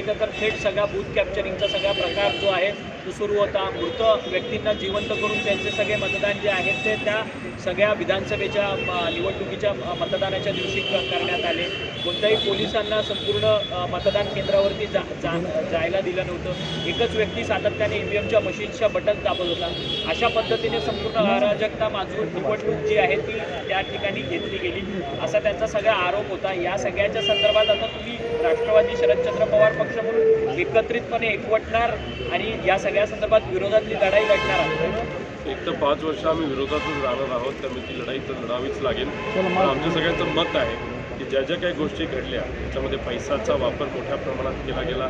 एक तर थेट सगळा बूथ कॅप्चरिंगचा सगळा प्रकार जो आहे तो सुरू होता. मृत व्यक्तींना जिवंत करून त्यांचे सगळे मतदान जे आहेत ते त्या सगळ्या विधानसभेच्या निवडणुकीच्या मतदानाच्या दिवशी करण्यात आले. कोणत्याही पोलिसांना संपूर्ण मतदान केंद्रावरती जा जा जायला दिलं नव्हतं. एकच व्यक्ती सातत्याने ई व्ही एमच्या बटन दाबत होता. अशा पद्धतीने संपूर्ण अराजकता माजून निवडणूक जी आहे ती त्या ठिकाणी घेतली गेली. असा त्यांचा सगळा आरोप होता. या सगळ्याच्या संदर्भात आता तुम्ही राष्ट्रवादी शरदचंद्र पवार पक्ष म्हणून एकत्रितपणे एकवटणार आणि या सगळ्या संदर्भात विरोधातली लढाई लढणार आहात. एक तर पाच वर्ष आम्ही विरोधातच राहणार आहोत त्यामुळे ती लढाई तर लढावीच लागेल. पण आमच्या सगळ्यांचं मत आहे की ज्या ज्या काही गोष्टी घडल्या त्याच्यामध्ये पैशाचा वापर मोठ्या प्रमाणात केला गेला.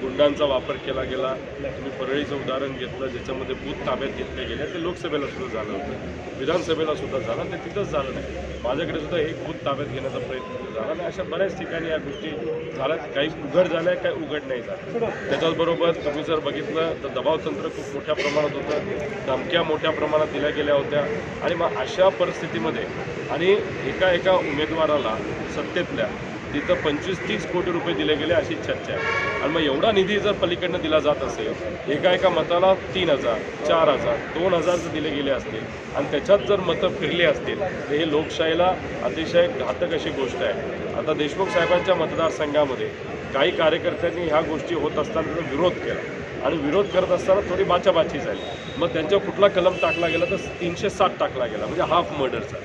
गुंडांचा वापर केला गेला. तुम्ही परळीचं उदाहरण घेतलं ज्याच्यामध्ये बूथ ताब्यात घेतले गेले. ते लोकसभेला सुद्धा झालं होतं. विधानसभेला सुद्धा झालं. ते तिथंच झालं नाही. माझ्याकडे सुद्धा एक बूथ ताब्यात घेण्याचा प्रयत्न झाला आणि अशा बऱ्याच ठिकाणी या गोष्टी झाल्यात. काही उघड झाल्या काही उघड नाही झालं त्याच्याचबरोबर तुम्ही जर बघितलं तर दबाव तंत्र खूप मोठ्या प्रमाणात होतं. धमक्या मोठ्या प्रमाणात दिल्या गेल्या होत्या. आणि मग अशा परिस्थितीमध्ये आणि एका एका उमेदवाराला सत्तेतल्या तिथं पंचवीस तीस कोटी रुपये दिले गेले अशी चर्चा आहे. आणि मग एवढा निधी जर पलीकडनं दिला जात असेल एका एका मताला तीन हजार चार हजार दोन हजार जर दिले गेले असतील आणि त्याच्यात जर मतं फिरली असतील तर हे लोकशाहीला अतिशय घातक अशी गोष्ट आहे. आता देशमुख साहेबांच्या मतदारसंघामध्ये काही कार्यकर्त्यांनी ह्या गोष्टी होत असताना त्याचा विरोध केला. आणि विरोध करत असताना थोडी बाचाबाची झाली. मग त्यांच्यावर कुठला कलम टाकला गेला तर तीनशे सात टाकला गेला म्हणजे हाफ मर्डरचा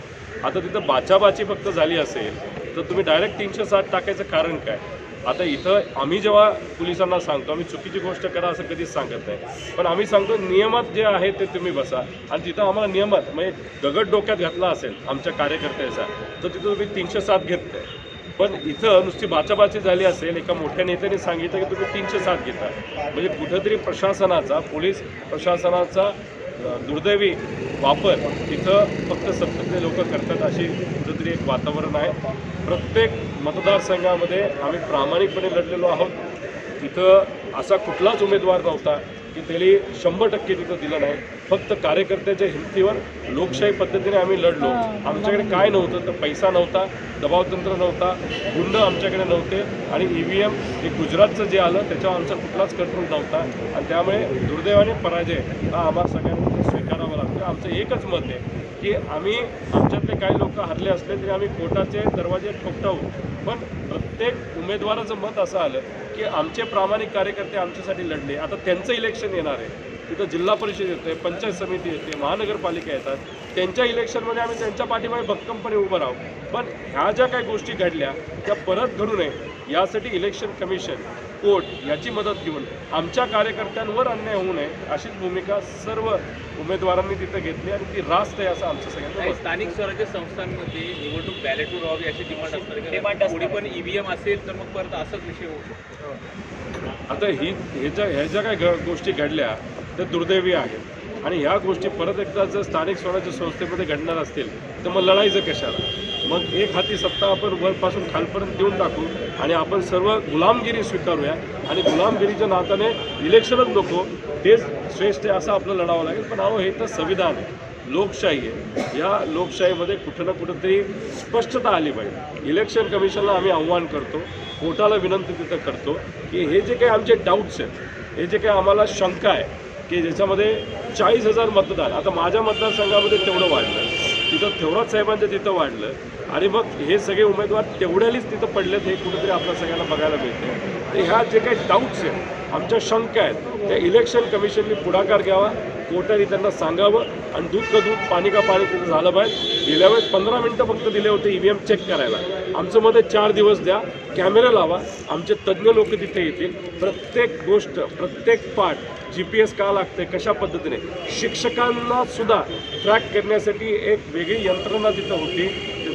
आता तिथं बाचाबाची फक्त झाली असेल तर तुम्ही डायरेक्ट तीनशे साठ टाकायचं कारण काय? आता इथं आम्ही जेव्हा पोलिसांना सांगतो आम्ही चुकीची गोष्ट करा असं कधीच सांगत नाही. पण आम्ही सांगतो नियमात जे आहे ते तुम्ही बसा. आणि तिथं आम्हाला नियमात म्हणजे दगड डोक्यात घातला असेल आमच्या कार्यकर्त्याचा तर तिथं तुम्ही तीनशे सात घेत नाही पण इथं नुसती बाचाबाची झाली असेल एका मोठ्या नेत्याने सांगितलं की तुम्ही तीनशे सात घेता. म्हणजे कुठंतरी प्रशासनाचा पोलीस प्रशासनाचा दुर्दैवी वापर तिथं फक्त सत्तेतले लोक करतात अशी कुठंतरी एक वातावरण आहे. प्रत्येक मतदारसंघामध्ये आम्ही प्रामाणिकपणे लढलेलो आहोत. इथं असा कुठलाच उमेदवार नव्हता की त्यांनी शंभर टक्के तिथं दिलं नाही. फक्त कार्यकर्त्याच्या हिमतीवर लोकशाही पद्धतीने आम्ही लढलो. आमच्याकडे काय नव्हतं तर पैसा नव्हता दबावतंत्र नव्हता गुंड आमच्याकडे नव्हते आणि ई व्ही एम हे गुजरातचं जे आलं त्याच्यावर आमचा कुठलाच कंट्रोल नव्हता. आणि त्यामुळे दुर्दैवाने पराजय हा आम्हाला सगळ्यांना स्वीकारावा लागतो. आमचं एकच मत आहे की आम्ही आमच्यातले काही लोक हरले असले तरी आम्ही कोर्टाचे दरवाजे ठोकटावू पण प्रत्येक उमेदवाराचं मत असं आलं की आमचे प्रामाणिक कार्यकर्ते आमच्यासाठी लढले. आता त्यांचं इलेक्शन येणार आहे. तिथं जिल्हा परिषद येते पंचायत समिती येते महानगरपालिका येतात. त्यांच्या इलेक्शनमध्ये आम्ही त्यांच्या पाठीमागे भक्कमपणे उभं राहू. पण ह्या ज्या काही गोष्टी घडल्या त्या परत घडू नये. यासाठी इलेक्शन कमिशन कोर्ट याची मदत घेऊन आमच्या कार्यकर्त्यांवर अन्याय होऊ नये अशीच भूमिका सर्व उमेदवारांनी तिथं घेतली आणि ती रास्त आहे असं आमचं आहे. स्थानिक स्वराज्य संस्थांमध्ये निवडणूक बॅलेटवर व्हावी अशी डिमांड असणार असणार. थोडी पण ईव्हीएम असेल तर मग परत असाच विषय होऊ शकतो आता ही ह्याच्या ह्या ज्या काही घ- गोष्टी घडल्या त्या दुर्दैवी आहेत आणि ह्या गोष्टी परत एकदा जर स्थानिक स्वराज्य संस्थेमध्ये घडणार असतील तर मग लढायचं कशाला मग एक हाती सत्ता आपण वरपासून खालपर्यंत देऊन टाकू आणि आपण सर्व गुलामगिरी स्वीकारूया. आणि गुलामगिरीच्या नात्याने इलेक्शनच नको तेच श्रेष्ठ आहे असं आपलं लढावं लागेल. पण अहो हे तर संविधान आहे. लोकशाही आहे. या लोकशाहीमध्ये कुठं ना कुठंतरी स्पष्टता आली पाहिजे. इलेक्शन कमिशनला आम्ही आव्हान करतो कोर्टाला विनंती तिथं करतो की हे जे काही आमचे डाऊट्स आहेत हे जे काही आम्हाला शंका आहे की ज्याच्यामध्ये चाळीस हजार मतदार आता माझ्या मतदारसंघामध्ये तेवढं वाढलं. तिथं थेवरात साहेबांचं तिथं वाढलं. आणि मग हे सगळे उमेदवार तेवढ्यालीच तिथं पडलेत हे कुठेतरी आपल्या सगळ्यांना बघायला मिळते तर ह्या जे काही डाऊट्स आहेत आमच्या शंका आहेत त्या इलेक्शन कमिशनने पुढाकार घ्यावा कोर्टाने त्यांना सांगावं आणि दूध का दूध पाणी का पाणी तिथं झालं पाहिजे. गेल्या वेळेस पंधरा मिनटं फक्त दिले होते ई व्ही एम चेक करायला. आमचं मध्ये चार दिवस द्या कॅमेरा लावा आमचे तज्ज्ञ लोक तिथे येतील. प्रत्येक गोष्ट प्रत्येक पार्ट जी पी एस का लागते कशा पद्धतीने? शिक्षकांना सुद्धा ट्रॅक करण्यासाठी एक वेगळी यंत्रणा तिथं होती.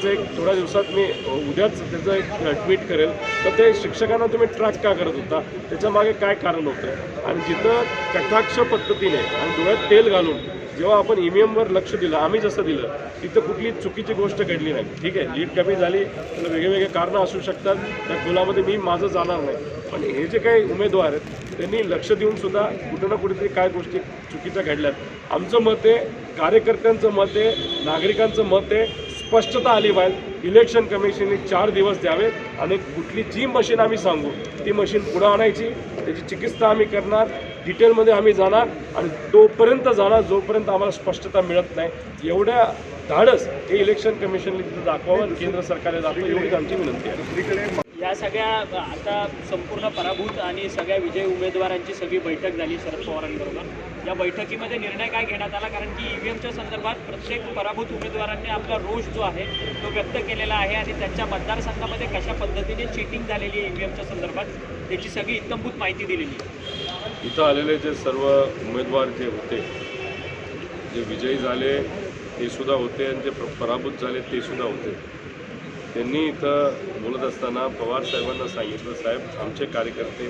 त्याचं एक थोड्या दिवसात मी उद्याच त्याचं एक ट्विट करेल. तर ते शिक्षकांना तुम्ही ट्रॅक का करत होता? त्याच्यामागे काय कारण होतं? आणि जिथं कटाक्ष पद्धतीने आणि डोळ्यात तेल घालून जेव्हा आपण ई लक्ष दिलं आम्ही जसं दिलं तिथं कुठली चुकीची गोष्ट घडली नाही. ठीक आहे? लीड कमी झाली त्याला वेगवेगळे कारणं असू शकतात. त्या खोलामध्ये मी माझं जाणार नाही. पण हे जे काही उमेदवार आहेत त्यांनी लक्ष देऊन सुद्धा कुठं ना कुठेतरी काय गोष्टी चुकीच्या घडल्यात. आमचं मत आहे कार्यकर्त्यांचं मत आहे नागरिकांचं मत आहे स्पष्टता आली पाहिजे इलेक्शन कमिशनने चार दिवस द्यावे आणि कुठली जी मशीन आम्ही सांगू ती मशीन पुढं आणायची त्याची चिकित्सा आम्ही करणार डिटेलमध्ये आम्ही जाणार आणि तोपर्यंत जाणार जोपर्यंत आम्हाला स्पष्टता मिळत नाही. एवढ्या धाडस हे इलेक्शन कमिशनने तिथं दाखवावं आणि केंद्र सरकारने दाखवावं एवढीच आमची विनंती आहे. या सगळ्या आता संपूर्ण पराभूत आणि सगळ्या विजयी उमेदवारांची सगळी बैठक झाली शरद पवारांबरोबर. या बैठकीमध्ये निर्णय काय घेण्यात आला? कारण की ईव्हीएमच्या संदर्भात प्रत्येक पराभूत उमेदवारांनी आपला रोष जो आहे तो व्यक्त केलेला आहे आणि त्यांच्या मतदारसंघामध्ये कशा पद्धतीने चिटिंग झालेली आहे ईव्हीएमच्या संदर्भात त्याची सगळी इत्तमभूत माहिती दिलेली आहे. इथं आलेले जे सर्व उमेदवार जे होते जे विजयी झाले ते सुद्धा होते आणि जे पराभूत झाले ते सुद्धा होते. त्यांनी इथं बोलत असताना पवार साहेबांना सांगितलं साहेब आमचे कार्यकर्ते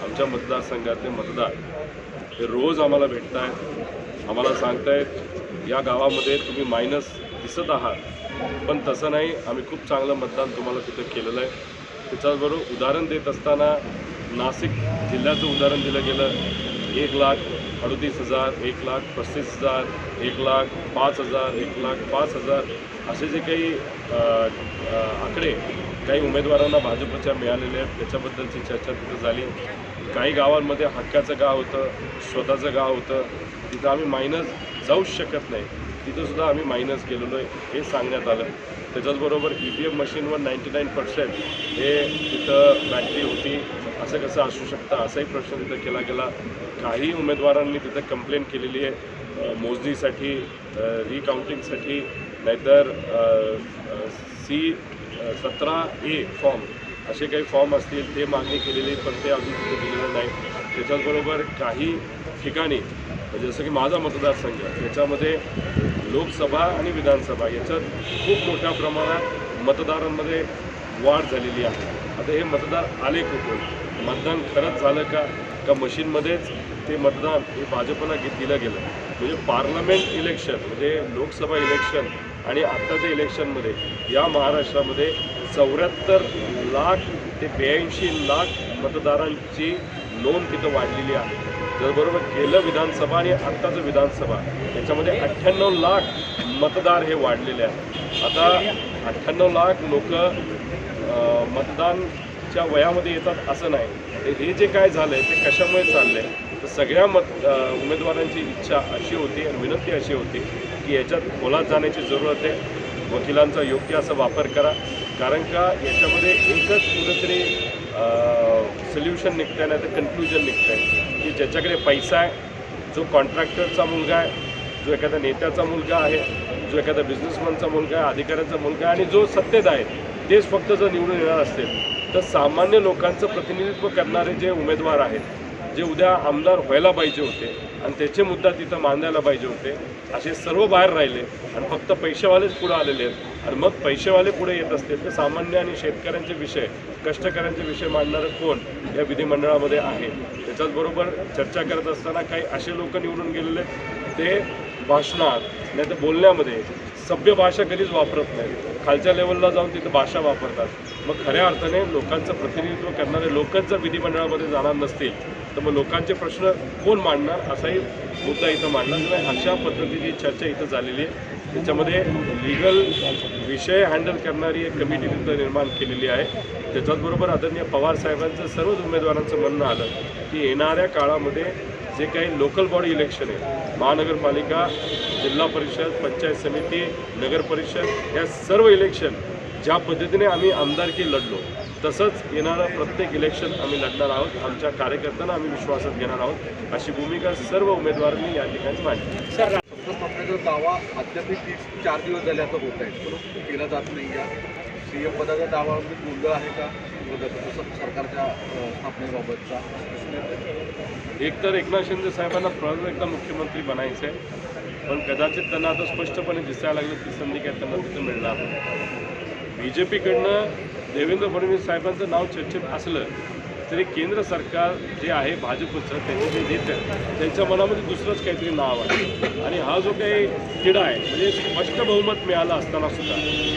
आमच्या मतदारसंघातले मतदार हे रोज आम्हाला भेटत आहेत आम्हाला सांगतायत या गावामध्ये तुम्ही मायनस दिसत आहात. पण तसं नाही आम्ही खूप चांगलं मतदान तुम्हाला तिथं केलेलं आहे. त्याच्याबरोबर उदाहरण देत असताना नाशिक जिल्ह्याचं उदाहरण दिलं गेलं. एक लाख अडतीस हजार एक लाख पस्तीस हजार एक लाख पाच हजार एक लाख पाच हजार असे जे काही आकडे काही उमेदवारांना भाजपच्या मिळालेले आहेत त्याच्याबद्दलची चर्चा तिथं झाली. काही गावांमध्ये हक्काचं गाव होतं स्वतःचं गाव होतं. तिथं आम्ही मायनस जाऊच शकत नाही. तिथंसुद्धा आम्ही मायनस गेलेलो आहे हे सांगण्यात आलं. त्याच्याचबरोबर ई व्ही एम मशीनवर नाईंटी नाईन पर्सेंट हे तिथं बॅटरी होती. असं कसं असू शकतं? असाही प्रश्न तिथं केला गेला. काही उमेदवारांनी तिथं कंप्लेंट केलेली आहे. मोजणीसाठी रिकाउंटिंगसाठी नाहीतर सी सतरा ए फॉर्म असे काही फॉर्म असतील ते मागणी केलेली पण ते अजून तिथे दिलेलं नाही त्याच्याचबरोबर काही ठिकाणी म्हणजे जसं की माझा मतदारसंघ याच्यामध्ये लोकसभा आणि विधानसभा याच्यात खूप मोठ्या प्रमाणात मतदारांमध्ये वाढ झालेली आहे. आता हे मतदार आले कुठून? मतदान खरंच झालं का? का मशीनमध्येच ते मतदान हे भाजपला घेत दिलं गेलं? म्हणजे पार्लमेंट इलेक्शन म्हणजे लोकसभा इलेक्शन आणि आत्ताच्या इलेक्शनमध्ये या महाराष्ट्रामध्ये चौऱ्याहत्तर लाख ते ब्याऐंशी लाख मतदारांची नोंद तिथं वाढलेली आहे. त्याचबरोबर गेलं विधानसभा आणि आत्ताचं विधानसभा याच्यामध्ये अठ्ठ्याण्णव लाख मतदार हे वाढलेले आहेत. आता अठ्ठ्याण्णव लाख लोक मतदानच्या वयामध्ये येतात असं नाही. हे जे काय झालं आहे ते कशामुळे चाललं आहे तर सगळ्या मत उमेदवारांची इच्छा अशी होती आणि विनंती अशी होती की याच्यात खोलात जाण्याची जरूरत आहे. वकिलांचा योग्य असा वापर करा. कारण का? याच्यामध्ये एकच कुठंतरी सोल्युशन निघतं आहे नाही तर कन्क्लुजन निघतं आहे की ज्याच्याकडे पैसा आहे जो कॉन्ट्रॅक्टरचा मुलगा आहे जो एखाद्या नेत्याचा मुलगा आहे जो एखादा बिझनेसमॅनचा मुलगा आहे अधिकाऱ्याचा मुलगा आहे आणि जो सत्तेत आहे तेच फक्त जर निवडून येणार असतील तर सामान्य लोकांचं प्रतिनिधित्व करणारे जे उमेदवार आहेत जे उद्या आमदार व्हायला पाहिजे होते आणि त्याचे मुद्दा तिथं मांडायला पाहिजे होते असे सर्व बाहेर राहिले आणि फक्त पैसेवालेच पुढे आलेले आहेत. आणि मग पैसेवाले पुढे येत असतील तर सामान्य आणि शेतकऱ्यांचे विषय कष्टकऱ्यांचे विषय मांडणारं कोण या विधिमंडळामध्ये आहे? त्याच्याचबरोबर चर्चा करत असताना काही असे लोक निवडून गेलेले ते भाषणात नाही तर बोलण्यामध्ये सभ्य भाषा कधीच वापरत नाही. खालच्या लेवलला जाऊन तिथं भाषा वापरतात. मग खऱ्या अर्थाने लोकांचं प्रतिनिधित्व करणारे लोकच जर विधिमंडळामध्ये जाणार नसतील तर मग लोकांचे प्रश्न कोण मांडणार? असाही मुद्दा इथं मांडला नाही अशा पद्धतीची चर्चा इथं झालेली आहे. त्याच्यामध्ये लिगल विषय हँडल करणारी एक कमिटी तिथं निर्माण केलेली आहे. त्याच्याचबरोबर आदरणीय पवार साहेबांचं सर्वच उमेदवारांचं म्हणणं आलं की येणाऱ्या काळामध्ये जे काही लोकल बॉडी इलेक्शन आहे महानगरपालिका जिल्हा परिषद पंचायत समिती नगर परिषद या सर्व इलेक्शन ज्या पद्धतीने आम्ही आमदारकी लढलो तसंच येणारं प्रत्येक इलेक्शन आम्ही लढणार आहोत. आमच्या कार्यकर्त्यांना आम्ही विश्वासात घेणार आहोत. अशी भूमिका सर्व उमेदवारांनी या ठिकाणी मांडली. सर दावा अद्याप चार दिवस झाले असं होत आहे केला जात नाही या सी एम पदाचा दावा गोंधळ आहे का? विरोधाचा सरकारच्या स्थापनेबाबतचा. एक तर एकनाथ शिंदे साहेबांना परत एकदा मुख्यमंत्री बनायचं आहे पण कदाचित त्यांना आता स्पष्टपणे दिसायला लागलं ती संधी काय त्यांना तिथं मिळणार नाही. बी जे पीकडनं देवेंद्र फडणवीस साहेबांचं नाव चर्चेत असलं तरी केंद्र सरकार जे आहे भाजपचं त्याचे जे नेते त्यांच्या मनामध्ये दुसरंच काहीतरी नाव आहे. आणि हा जो काही तिढा आहे म्हणजे स्पष्ट बहुमत मिळालं असताना सुद्धा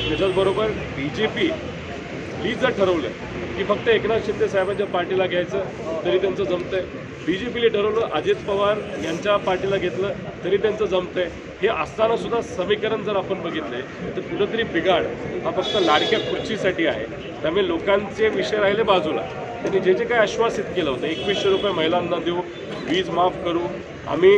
त्याच्याचबरोबर बी जे पी जर ठरवलं की फक्त एकनाथ शिंदे साहेबांच्या पार्टीला घ्यायचं तरी त्यांचं जमतंय. बी जे पीने ठरवलं अजित पवार यांच्या पार्टीला घेतलं तरी त्यांचं जमतंय. हे असताना सुद्धा समीकरण जर आपण बघितले तर कुठंतरी बिघाड हा फक्त लाडक्या खुर्चीसाठी आहे. त्यामुळे लोकांचे विषय राहिले बाजूला. त्यांनी जे जे काही आश्वासित केलं होतं एकवीसशे रुपये महिलांना देऊ वीज माफ करू आम्ही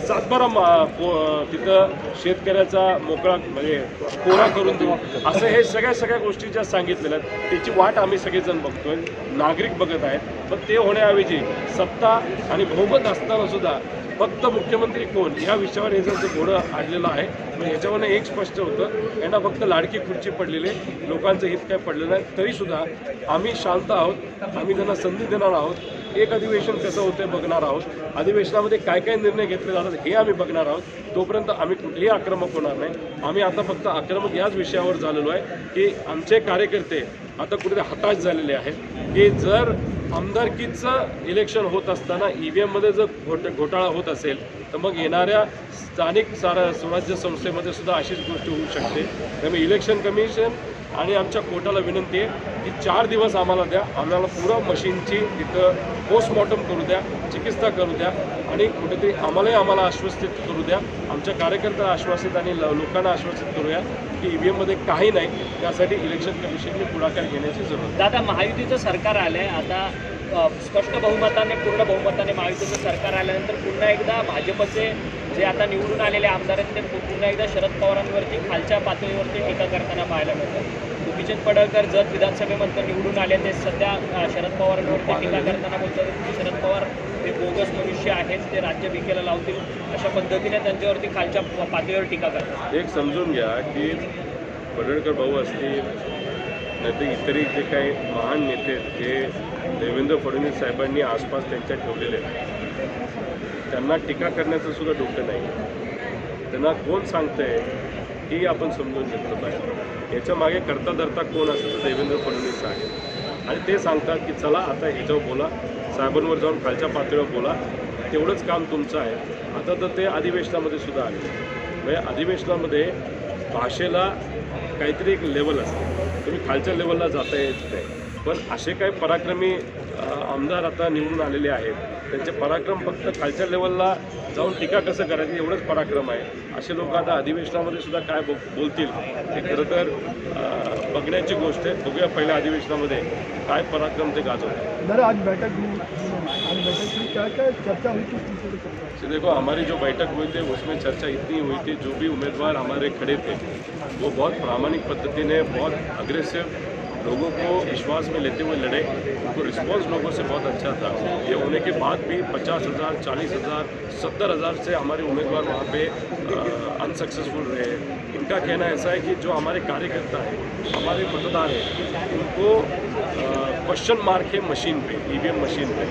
सातबारा मा पो तिथं शेतकऱ्याचा मोकळा म्हणजे कोरा करून देऊ असं हे सगळ्या सगळ्या गोष्टी ज्या सांगितलेल्या आहेत त्याची वाट आम्ही सगळेजण बघतोय नागरिक बघत आहेत पण ते होण्याऐवजी सत्ता आणि बहुमत असताना सुद्धा फक्त मुख्यमंत्री कोण? या विषयावर हे जर घोडं आणलेलं आहे. मग याच्यावरनं एक स्पष्ट होतं यांना फक्त लाडकी खुर्ची पडलेली लोकांचं हित काय पडलेलं नाही. तरीसुद्धा आम्ही शांत आहोत. आम्ही त्यांना संधी देणार आहोत. एक अधिवेशन कसं होतं बघणार आहोत. अधिवेशनामध्ये काय काय निर्णय घेतले जातात हे आम्ही बघणार आहोत. तोपर्यंत आम्ही कुठेही आक्रमक होणार नाही. आम्ही आता फक्त आक्रमक याच विषयावर झालेलो आहे की आमचे कार्यकर्ते आता कुठेतरी हताश झालेले आहेत की जर आमदारकीचं इलेक्शन होत असताना ई व्ही एममध्ये जर घोट घोटाळा होत असेल तर मग येणाऱ्या स्थानिक सारा स्वराज्य संस्थेमध्ये सुद्धा अशीच गोष्ट होऊ शकते. त्यामुळे इलेक्शन कमिशन आणि आमच्या कोर्टाला विनंती आहे की चार दिवस आम्हाला द्या. आम्हाला पुरा मशीनची तिथं पोस्टमॉर्टम करू द्या चिकित्सा करू द्या आणि कुठेतरी आम्हालाही आम्हाला आश्वस्तित करू द्या. आमच्या कार्यकर्त्यांना आश्वासित आणि लोकांना आश्वासित करूया की ई व्ही एममध्ये काही नाही. त्यासाठी इलेक्शन कमिशनने पुढाकार घेण्याची जरूरत आहे. दादा महायुतीचं सरकार आलंय. आता स्पष्ट बहुमताने पूर्ण बहुमताने महायुतीचं सरकार आल्यानंतर पुन्हा एकदा भाजपचे जे आता निवडून आलेले आमदार आहेत ते पुन्हा एकदा शरद पवारांवरती खालच्या पातळीवरती टीका करताना पाहायला मिळतात. गोपीचंद पडळकर जत विधानसभेमध्ये निवडून आले ते सध्या शरद पवारांवरती टीका करताना बोलतात. की शरद पवार हे बोगस मनुष्य आहेत ते राज्य भिकेला लावतील अशा पद्धतीने त्यांच्यावरती खालच्या पातळीवर टीका करतात. एक समजून घ्या की पडळकर भाऊ असतील नाहीतर इतरही जे काही महान नेते आहेत, ते देवेंद्र फडणवीस साहेबांनी आसपास त्यांच्या ठेवलेले आहेत त्यांना टीका करण्याचं सुद्धा डोकं नाही. त्यांना कोण सांगतंय ही आपण समजून घेतलं पाहिजे. याच्या मागे करता धरता कोण असतं? तर देवेंद्र फडणवीस आहे आणि ते सांगतात की चला आता ह्याच्यावर बोला. साहेबांवर जाऊन खालच्या पातळीवर बोला. तेवढंच काम तुमचं आहे. आता तर ते अधिवेशनामध्ये सुद्धा आले. म्हणजे अधिवेशनामध्ये भाषेला काहीतरी एक लेवल असते. तुम्ही खालच्या लेवलला जाता येत नाही पण असे काही पराक्रमी आमदार आता निवडून आलेले आहेत. त्यांचे पराक्रम फक्त खालच्या लेवलला जाऊन टीका कसं करायची एवढंच पराक्रम आहे. असे लोक आता अधिवेशनामध्ये सुद्धा काय बो बोलतील हे खरं तर बघण्याची गोष्ट आहे. बघूया पहिल्या अधिवेशनामध्ये काय पराक्रम ते गाजवतात आज बैठक तो देखो, हमारी जो बैठक हुई थी, उसमें चर्चा इतनी हुई थी, जो भी उम्मीदवार हमारे खड़े थे, वो बहुत प्रामाणिक पद्धति ने, बहुत अग्रेसिव लोगों को विश्वास में लेते हुए लड़े। उनको रिस्पांस लोगों से बहुत अच्छा था। ये होने के बाद भी पचास हज़ार, चालीस हज़ार, सत्तर हज़ार से हमारे उम्मीदवार वहाँ पे अनसक्सेसफुल रहे। इनका कहना ऐसा है कि जो हमारे कार्यकर्ता हैं, हमारे मतदार हैं, उनको क्वेश्चन मार्क है मशीन पे ईवीएम मशीन पे।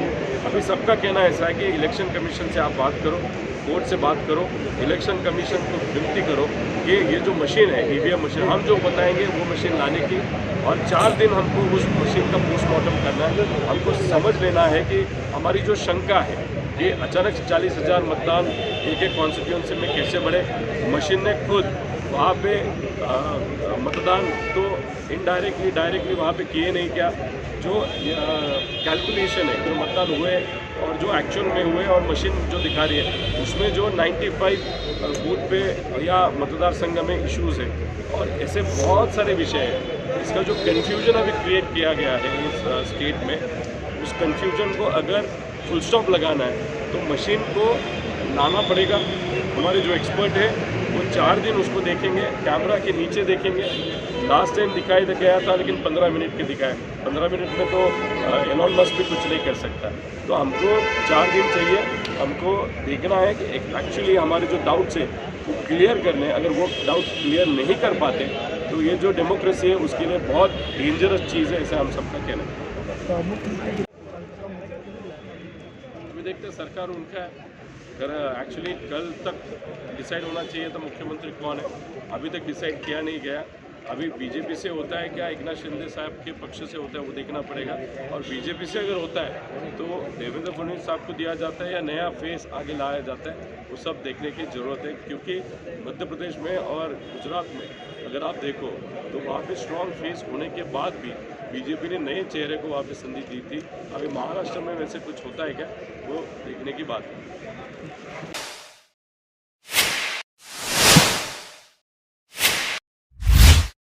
अभी सबका कहना ऐसा है कि इलेक्शन कमीशन से आप बात करो कोर्ट से बात करो इलेक्शन कमीशन को विनती करो कि ये जो मशीन है ईवीएम मशीन हम जो बताएँगे वो मशीन लाने की और चार दिन हमको उस मशीन का पोस्टमार्टम करना है। हमको समझ लेना है कि हमारी जो शंका है, कि अचानक चालीस हज़ार मतदान एक एक कॉन्स्टिट्यूंसी में कैसे बढ़े? मशीन ने खुद वहाँ पे मतदान तो इनडायरेक्टली डायरेक्टली वहाँ पे किए नहीं क्या? जो कैलकुलेशन है, जो मतदान हुए और जो एक्चुअल में हुए और मशीन जो दिखा रही है, उसमें जो 95 बूथ पे या मतदार संघ में इश्यूज़ है और ऐसे बहुत सारे विषय हैं। इसका जो कन्फ्यूज़न अभी क्रिएट किया गया है इस स्टेट में, उस कन्फ्यूज़न को अगर फुल स्टॉप लगाना है तो मशीन को लाना पड़ेगा। हमारे जो एक्सपर्ट है, वो चार दिन उसको देखेंगे कैमरा के नीचे देखेंगे लास्ट टाइम दिखाई दे गया था, लेकिन पंद्रह मिनट के दिखाए। पंद्रह मिनट में तो एलॉन मस्क भी कुछ नहीं कर सकता। तो हमको चार दिन चाहिए। हमको देखना है कि एक्चुअली हमारे जो डाउट्स है, वो क्लियर करने अगर वो डाउट्स क्लियर नहीं कर पाते तो ये जो डेमोक्रेसी है, उसके लिए बहुत डेंजरस चीज़ है ऐसे हम सबका कहना है। तो देखते सरकार उनका है। अगर एक्चुअली कल तक डिसाइड होना चाहिए था मुख्यमंत्री कौन है। अभी तक डिसाइड किया नहीं गया। अभी बीजेपी से होता है क्या? एकनाथ शिंदे साहब के पक्ष से होता है, वो देखना पड़ेगा। और बीजेपी से अगर होता है तो देवेंद्र फडणवीस साहब को दिया जाता है या नया फेस आगे लाया जाता है, वो सब देखने की ज़रूरत है। क्योंकि मध्य प्रदेश में और गुजरात में अगर आप देखो तो वहाँ पे स्ट्रॉन्ग फेस होने के बाद भी बीजेपी ने नए चेहरे को वहाँ पे संधि दी थी। अभी महाराष्ट्र में वैसे कुछ होता है क्या? वो देखने की बात है।